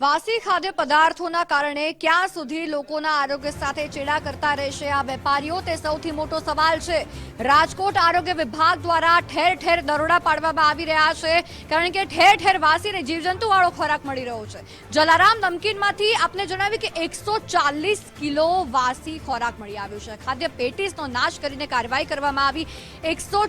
વાસી ખાદ્ય પદાર્થોના કારણે ક્યાં સુધી લોકોના આરોગ્ય સાથે ચેડા કરતા રહેશે આ વેપારીઓ તે સૌથી મોટો સવાલ છે. રાજકોટ આરોગ્ય વિભાગ દ્વારા ઠેર ઠેર દરોડા પાડવામાં આવી રહ્યા છે. કારણ કે ઠેર ઠેર વાસીને જીવજંતુ વાળો ખોરાક મળી રહ્યો છે. જલારામ નમકીનમાંથી આપને જણાવ્યું કે એકસો કિલો વાસી ખોરાક મળી આવ્યો છે. ખાદ્ય પેટીસનો નાશ કરીને કાર્યવાહી કરવામાં આવી. એકસો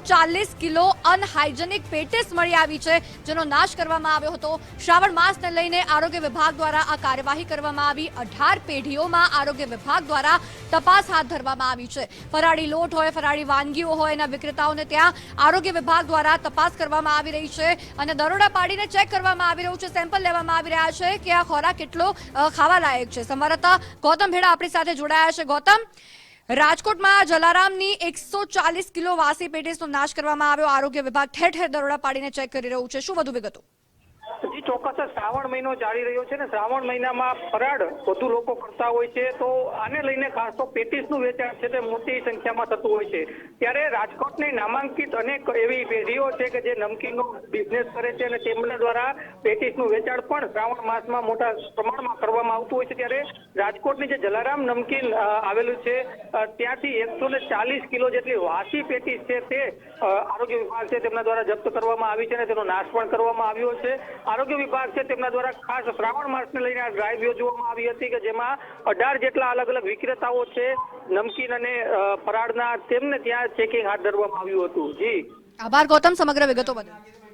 કિલો અનહાઇજેનિક પેટીસ મળી આવી છે, જેનો નાશ કરવામાં આવ્યો હતો. શ્રાવણ માસને લઈને આરોગ્ય વિભાગ દ્વારા આ કાર્યવાહી કરવામાં આવી. અઢાર પેઢીઓમાં આરોગ્ય વિભાગ દ્વારા તપાસ હાથ ધરવામાં આવી છે. ફરાળી લોટ હોય, ફરાળી વાનગીઓ હોય, એના વિક્રેતાઓને ત્યાં આરોગ્ય વિભાગ દ્વારા તપાસ કરવામાં આવી રહી છે અને દરોડા પાડીને ચેક કરવામાં આવી રહ્યું છે, સેમ્પલ લેવામાં આવી રહ્યા છે કે આ ખોરાક કેટલો ખાવા લાયક છે. સંવાદદાતા ગૌતમ ભેડા આપણી સાથે જોડાયા છે. ગૌતમ, રાજકોટમાં જલારામની એકસો ચાલીસ કિલો વાસી પેટીસનો નાશ કરવામાં આવ્યો. આરોગ્ય વિભાગ ઠેર ઠેર દરોડા પાડીને ચેક કરી રહ્યું છે. શું વધુ વિગતો? જી ચોક્કસ શ્રાવણ મહિનો ચાલી રહ્યો છે ને શ્રાવણ મહિનામાં ફરાડ વધુ લોકો કરતા હોય છે, તો આને લઈને ખાસ તો પેટીસનું વેચાણ છે તે મોટી સંખ્યામાં થતું હોય છે. ત્યારે રાજકોટની નામાંકિત અનેક એવી પેઢીઓ છે કે જે નમકીનનો બિઝનેસ કરે છે અને તેમના દ્વારા પેટીસનું વેચાણ પણ શ્રાવણ માસમાં મોટા પ્રમાણમાં કરવામાં આવતું હોય છે. ત્યારે રાજકોટની જે જલારામ નમકીન આવેલું છે ત્યાંથી એકસો ને ચાલીસ કિલો જેટલી વાસી પેટીસ છે તે આરોગ્ય વિભાગ છે તેમના દ્વારા જપ્ત કરવામાં આવી છે અને તેનો નાશ પણ કરવામાં આવ્યો છે. આરોગ્ય વિભાગ છે તેમના દ્વારા ખાસ શ્રાવણ માસને લઈને આ ડ્રાઈવ યોજવામાં આવી હતી કે જેમાં અઢાર જેટલા અલગ અલગ વિક્રેતાઓ છે, નમકીન અને ફરાળના તેમને ત્યાં ચેકિંગ હાથ ધરવામાં આવ્યું હતું. જી. આભાર, ગૌતમ. સમગ્ર વિગતો બદલ.